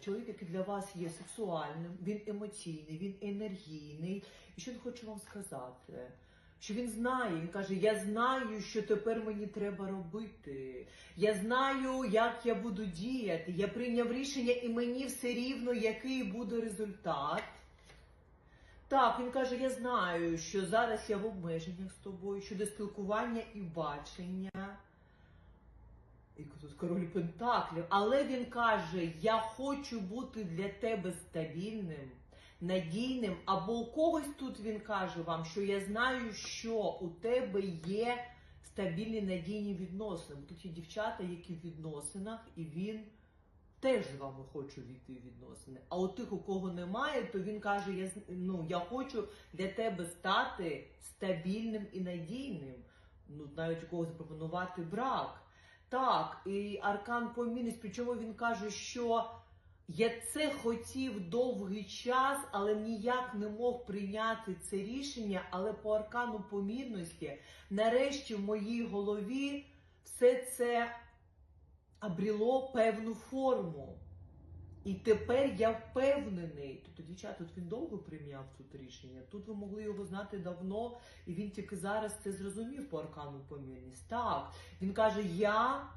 чоловік, який для вас є сексуальним, він емоційний, він енергійний. І що він хоче вам сказати? Що він знає, він каже: Я знаю, що тепер мені треба робити. Я знаю, як я буду діяти. Я прийняв рішення, і мені все рівно, який буде результат. Так, він каже: Я знаю, що зараз я в обмеженнях з тобою щодо спілкування і бачення. Тут король Пентаклів. Але він каже: Я хочу бути для тебе стабільним, надійним. Або у когось тут він каже вам, що я знаю, що у тебе є стабільні надійні відносини. Тут є дівчата, які в відносинах, і він теж з вами хоче війти відносини. А у тих, у кого немає, то він каже: Я ну, я хочу для тебе стати стабільним і надійним. Ну, навіть у когось запропонувати брак. Так, і аркан помінність, причому він каже, що я це хотів довгий час, але ніяк не мог прийняти це рішення. Але по аркану помірності, нарешті в моїй голові все це обріло певну форму. І тепер я впевнений. Тобто, дівчата, тут він довго прийняв тут рішення. Тут ви могли його знати давно, і він тільки зараз це зрозумів по аркану помірність. Так, він каже: Я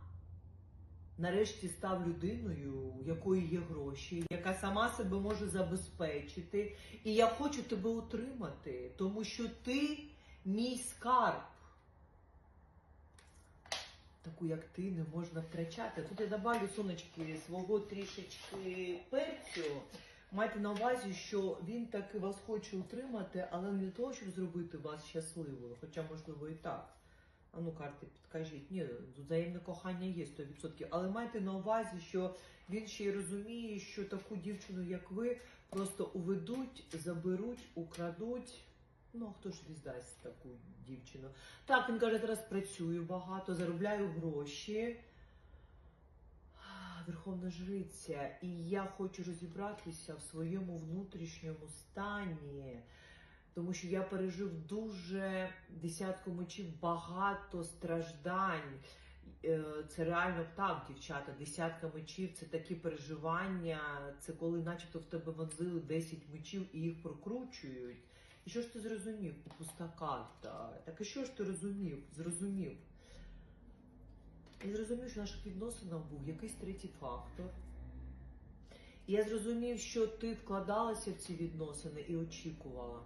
нарешті став людиною, у якої є гроші, яка сама себе може забезпечити. І я хочу тебе утримати, тому що ти мій скарб. Таку, як ти, не можна втрачати. Тут я добавлю сонечки свого трішечки перцю. Майте на увазі, що він таки вас хоче утримати, але не для того, щоб зробити вас щасливою, хоча, можливо, і так. А ну, карти, підкажіть. Ні, взаємне кохання є 100%. Але майте на увазі, що він ще й розуміє, що таку дівчину, як ви, просто уведуть, заберуть, украдуть. Ну, а хто ж віддасть таку дівчину? Так, він каже, зараз працюю багато, заробляю гроші. Верховна жриця, і я хочу розібратися в своєму внутрішньому стані, тому що я пережив дуже десятку мочів багато страждань. Е, Це реально так, дівчата. Десятка мечів це такі переживання. Це коли, начебто, в тебе вонзили 10 мечів і їх прокручують. І що ж ти зрозумів? Пуста карта. Так і що ж ти розумів? Зрозумів. Я зрозумів, що в наших відносинах був якийсь третій фактор. І я зрозумів, що ти вкладалася в ці відносини і очікувала.